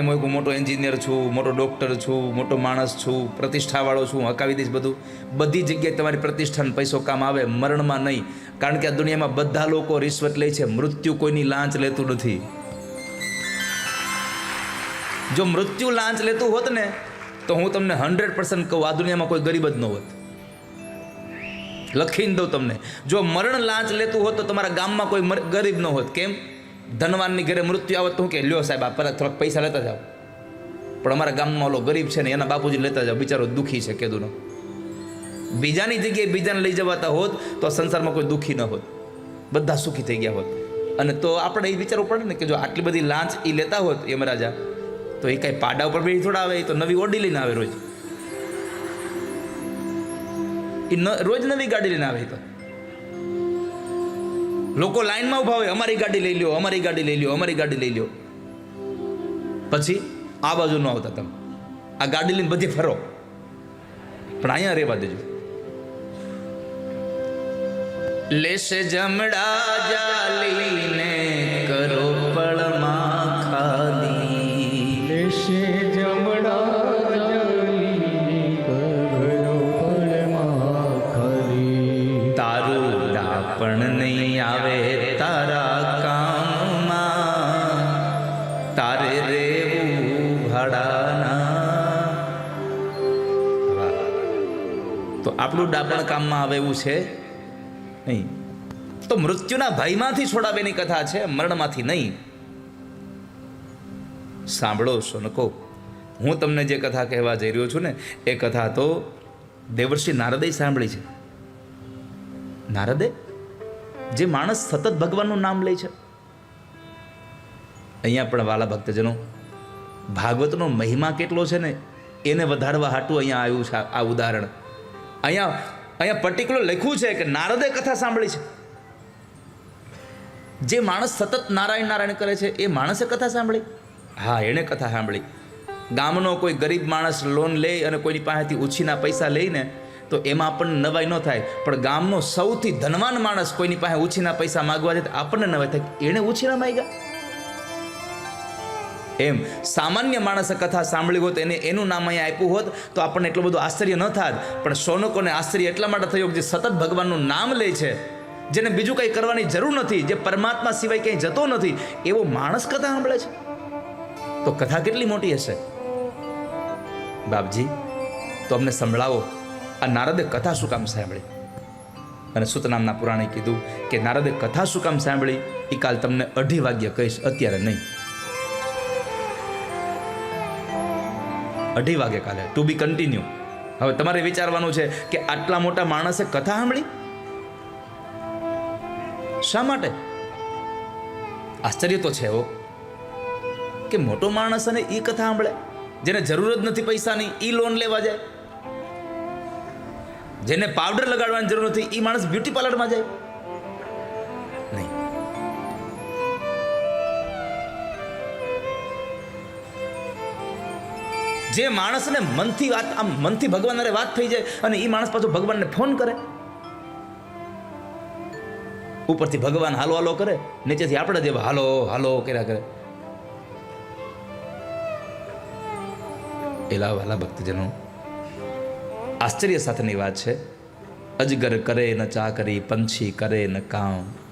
હું મોટો એન્જિનિયર છું, મોટો ડૉક્ટર છું, મોટો માણસ છું, પ્રતિષ્ઠાવાળો છું હકાવી દઈશ બધું. બધી જગ્યાએ તમારી પ્રતિષ્ઠાન પૈસો કામ આવે, મરણમાં નહીં. કારણ કે આ દુનિયામાં બધા લોકો રિશ્વત લે છે, મૃત્યુ કોઈની લાંચ લેતું નથી. જો મૃત્યુ લાંચ લેતું હોત ને, તો હું તમને હંડ્રેડ પર્સન્ટ કહું, આ દુનિયામાં કોઈ ગરીબ જ ન હોત. લખીને દઉં તમને. જો મરણ લાંચ લેતું હોત તો તમારા ગામમાં કોઈ ગરીબ ન હોત. કેમ? ધનવાનની ઘરે મૃત્યુ આવત તો હું કે, લ્યો સાહેબ, આ થોડાક પૈસા લેતા જાઓ. પણ અમારા ગામમાં ઓલો ગરીબ છે ને, એના બાપુજી લેતા જાઓ. બિચારો દુઃખી છે, કેદુનો. બીજાની જગ્યાએ બીજાને લઈ જવાતા હોત તો સંસારમાં કોઈ દુઃખી ન હોત. બધા સુખી થઈ ગયા હોત. અને તો આપણે એ વિચારવું પડે ને કે જો આટલી બધી લાંચ એ લેતા હોત યમરાજા તો એ કાંઈ પાડા ઉપર બેસી થોડા આવે તો નવી ઓડી લઈને આવે રોજ. એ રોજ નવી ગાડી લઈને આવે તો. લોકો લાઈનમાં ઊભા હોય, અમારી ગાડી લઈ લ્યો, અમારી ગાડી લઈ લ્યો, અમારી ગાડી લઈ લ્યો. પછી આ બાજુ ન આવતા તમે. આ ગાડી લઈને બધી ફરો. પણ અહીંયા રહેવા દેજો. લેશે જમડા જાલીને કરો તારે રેવું ભાડાના. તો આપણું ડાપણ કામમાં આવે એવું છે? નહીં. તો મૃત્યુના ભયમાંથી છોડાવેની કથા છે, મરણમાંથી નહીં. સાંભળો, સોનકો, હું તમને જે કથા કહેવા જઈ રહ્યો છું ને, એ કથા તો દેવર્ષિ નારદે સાંભળી છે. નારદે? જે માણસ સતત ભગવાનનું નામ લે છે. અહીંયા પણ વાલા ભક્તજનો, ભાગવતનો મહિમા કેટલો છે ને, એને વધારવા હાટું અહીંયા આવ્યું છે આ- ઉદાહરણ. અહીંયા અહીંયા પર્ટિક્યુલર લખ્યું છે કે નારદે કથા સાંભળી છે. જે માણસ સતત નારાયણ નારાયણ કરે છે, એ માણસે કથા સાંભળી? હા, એણે કથા સાંભળી. ગામનો કોઈ ગરીબ માણસ લોન લે અને કોઈની પાસેથી ઉછીના પૈસા લઈને, તો એમાં આપણને નવાઈ ન થાય. પણ ગામનો સૌથી ધનવાન માણસ કોઈની પાસે ઉછીના પૈસા માગવા જાય તો આપણને નવાઈ થાય. એણે ઉછીના માગ્યા? એમ. સામાન્ય માણસે કથા સાંભળી હોત, એને એનું નામ અહીંયા આપ્યું હોત, તો આપણને એટલું બધું આશ્ચર્ય ન થાત. પણ સોનકોને આશ્ચર્ય એટલા માટે થયું જે સતત ભગવાનનું નામ લે છે, જેને બીજું કંઈ કરવાની જરૂર નથી, જે પરમાત્મા સિવાય ક્યાંય જતો નથી, એવો માણસ કથા સાંભળે છે? તો કથા કેટલી મોટી હશે? બાપજી, તો અમને સંભળાવો, આ નારદે કથા શું કામ સાંભળી? અને સુતનામના પુરાણે કીધું કે, નારદે કથા શું કામ સાંભળી? એ કાલ તમને અઢી વાગ્યે કહીશ, અત્યારે નહીં. અઢી વાગે કાલે. ટુ બી કન્ટિન્યુ હવે તમારે વિચારવાનું છે કે આટલા મોટા માણસે કથા સાંભળી? શા માટે? આશ્ચર્ય તો છે એવો કે મોટો માણસ અને એ કથા સાંભળે, જેને જરૂર જ નથી પૈસાની એ લોન લેવા જાય. જેને પાવડર લગાડવાની જરૂર નથી એ માણસ બ્યુટી પાર્લરમાં જાય. જે માણસને મનથી વાત આમ મનથી ભગવાન અરે વાત થઈ જાય અને એ માણસ પાછો ભગવાનને ફોન કરે. ઉપરથી ભગવાન હાલો હાલો કરે, નીચેથી આપણે જેવા હાલો હાલો કર્યા કરે. એલા વાલા ભક્તજનો. આશ્ચર્ય સાથેની વાત છે. અજગર કરે ન ચા કરી પંછી કરે ન કામ.